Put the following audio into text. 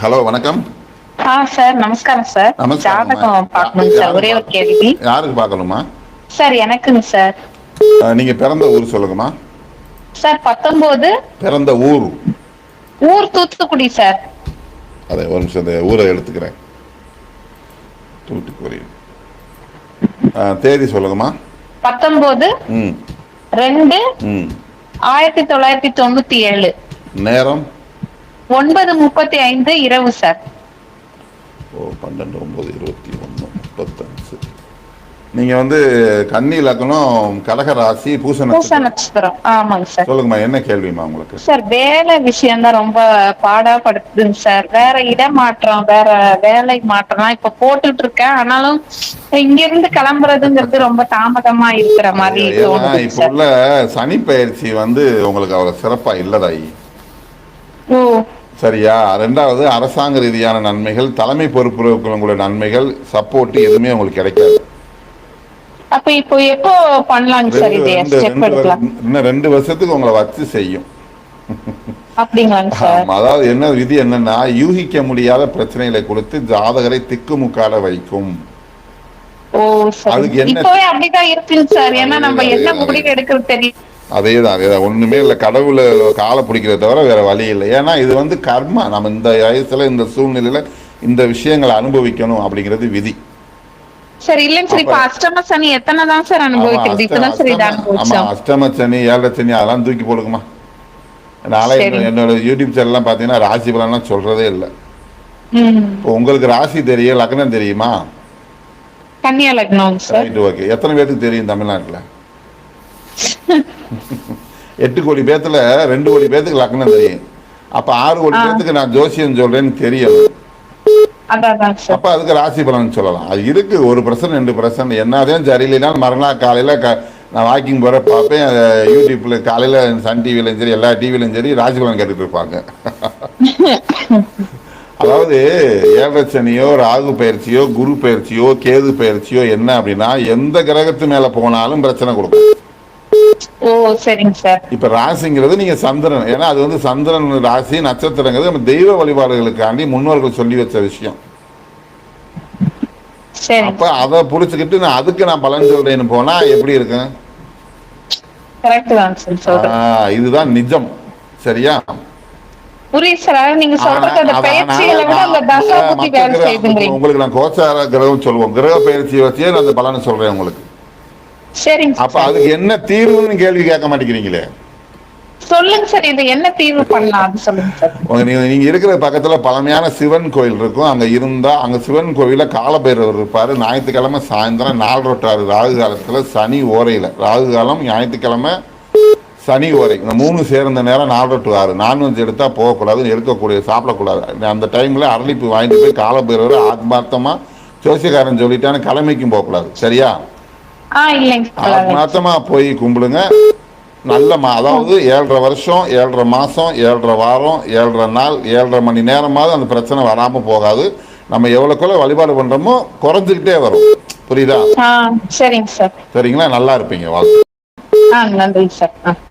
Hello வணக்கம். Sir நமஸ்காரம் sir. ஜாதகம் பார்க்கணும் சார். ஒரே ஒரு? கேள்வி. யாருக்கு பார்க்கணுமா? சார் எனக்குங்க சார். நீங்க பிறந்த ஊர் சொல்லுங்கம்மா. சார் பத்தொன்பது பிறந்த ஊர். ஊர் தூத்துக்குடி சார். அதை ஒரு நிமிஷம் இந்த ஊரை எடுத்துக்கிறேன். தூத்துக்குடி. தேதி சொல்லுங்கம்மா. பத்தொன்பது ரெண்டு ஆயிரத்தி தொள்ளாயிரத்தி தொண்ணூத்தி ஏழு. நேரம்? ஒன்பது முப்பத்தி ஐந்து இரவு சார் ஓ பன்னெண்டு ஒம்பது இருபத்தி ஒன்று முப்பத்தஞ்சு. நீங்க வந்து கன்னி லக்னம் கடக ராசி பூச நட்சத்திரம். ஆமாங்க சார் சொல்லுங்கம்மா என்ன கேள்விம்மா உங்களுக்கு? சார் வேலை விஷயம் தான் ரொம்ப பாடா படுத்துதுங்க சார் வேற இடமாற்றம் வேற வேலை மாற்றம்லாம் இப்ப போட்டுட்டு இருக்கேன் ஆனாலும் இங்க இருந்து கிளம்புறதுங்கிறது ரொம்ப தாமதமா இருக்கிற மாதிரி இப்ப உள்ள சனி பயிற்சி வந்து உங்களுக்கு அவ்வளவு சிறப்பா இல்லதாயி ஓ. சரியா? ரெண்டாவது அரசாங்க ரீதியான நன்மைகள் தலைமை பொறுப்புல இருக்கிறவங்களோட நன்மைகள் சப்போர்ட் எதுவுமே உங்களுக்கு கிடைக்காது. இன்னும் ரெண்டு வருஷத்துக்கு உங்களை வச்சு செய்யும். அதாவது என்ன விதி என்னன்னா யூகிக்க முடியாத பிரச்சனைகளை கொடுத்து ஜாதகரை திக்குமுக்காட வைக்கும். அதுக்கு என்ன- அதே- என்ன அதே- அதேதான். ஒண்ணுமே இல்லை கடவுளை காலை பிடிக்கிறத தவிர வேற வழி இல்லை. ஏன்னா இது வந்து கர்மா. நம்ம இந்த வயசுல இந்த சூழ்நிலையில இந்த விஷயங்களை அனுபவிக்கணும் அப்படிங்கிறது விதி. சரி இல்லைங்க சார் இப்ப அஷ்டம சனி எத்தனை தான் சார் ஆமா, அனுபவிக்கிறது இப்பதான் சார் இதை அஷ்டம- ஆமா, அனுபவிச்சோம் அஷ்டம சனி ஏழரை சனி அதெல்லாம் தூக்கி போடுங்கம்மா. நாளை. என்னோட யூடியூப் சேனல்லாம் பார்த்தீங்கன்னா ராசி பலன்லாம் சொல்றதே இல்லை. இப்போ உங்களுக்கு ராசி தெரியும் லக்னம் தெரியுமா? கன்னியா லக்னம்ங்க சார். ஓகே எத்தனை பேருக்கு தெரியும் தமிழ்நாட்டில்? எட்டு கோடி பேத்துல ரெண்டு கோடி பேத்துக்கு லக்னம் தெரியும். அப்ப ஆறு கோடி ஆ. பேத்துக்கு நான் ஜோசியம் சொல்றேன்னு தெரியும். அப்ப அதுக்கு ராசி பலன் சொல்லலாம். அது இருக்கு. ஒரு பிரச்சனை ரெண்டு பிரச்சனை என்னதான் சரியில்லைனாலும் மறுநாள் காலையில நான் வாக்கிங் போற பார்ப்பேன். யூடியூப்ல காலையில சன் டிவிலையும் சரி எல்லா டிவிலையும் சரி ராசி பலன் கேட்டுட்டு இருப்பாங்க. அதாவது ஏழரை சனியோ ராகு பயிற்சியோ குரு பயிற்சியோ கேது பயிற்சியோ என்ன அப்படின்னா எந்த கிரகத்து மேல போனாலும் பிரச்சனை கொடுக்கும். ஓ சரிங்க சார். இப்ப ராசிங்கிறது நீங்க சந்திரன். ஏன்னா அது வந்து சந்திரன் ராசி நட்சத்திரங்கிறது நம்ம தெய்வ வழிபாடுகளுக்காண்டி முன்னோர்கள் சொல்லி வச்ச விஷயம். அப்ப அதை புடிச்சுக்கிட்டு நான் அதுக்கு நான் பலன் சொல்றேன்னு போனா எப்படி ஆஹ் இதுதான் நிஜம். சரியா? உங்களுக்கு நான் கோச்சார கிரகம் சொல்லுவோம். கிரக பயிற்சியை வச்சே நான் அந்த பலனை சொல்றேன் உங்களுக்கு. சரிங்க அப்ப அதுக்கு என்ன தீர்வுன்னு கேள்வி கேட்க மாட்டேங்கிறீங்களே? சொல்லுங்க சார் இது என்ன தீர்வு பண்ணலாம் அது சொல்லுங்க சார் உங்க நீங்க நீங்க இருக்கிற பக்கத்துல பழமையான சிவன் கோயில் இருக்கும். அங்க இருந்தா அங்க சிவன் கோயில காலபைரவர் இருப்பாரு. ஞாயிற்றுக்கிழமை சாயந்தரம் நாலு ராகு காலத்துல சனி ஓரையில. ராகு காலம் ஞாயிற்றுக்கிழமை சனி ஓரை. இந்த மூணு சேர்ந்த நேரம் நாலு டு ஆறு நான்வெஜ் எடுத்தா போகக்கூடாது எடுக்கக்கூடிய சாப்பிடக்கூடாது. அந்த டைம்ல அரளிப்பு வாங்கிட்டு போய் காலபைரவர் ஆத்மார்த்தமா ஜோசியக்காரன் சொல்லிட்டான்னு கிழமைக்கும் போகக்கூடாது. சரியா? ஆ இல்லைங்க சார் ஆத்மார்த்தமா போய் கும்பிடுங்க. நல்ல மா அதாவது ஏழரை வருஷம் ஏழரை மாசம் ஏழரை வாரம் ஏழரை நாள் ஏழரை மணி நேரமாவது அந்த பிரச்சனை வராம போகாது. நம்ம எவ்வளோக்குள்ள வழிபாடு பண்றோமோ குறைஞ்சிக்கிட்டே வரும். புரியுதா? சரிங்க சார் சரிங்களா? நல்லா இருப்பீங்க வாழ்த்து ஆ நன்றிங்க சார்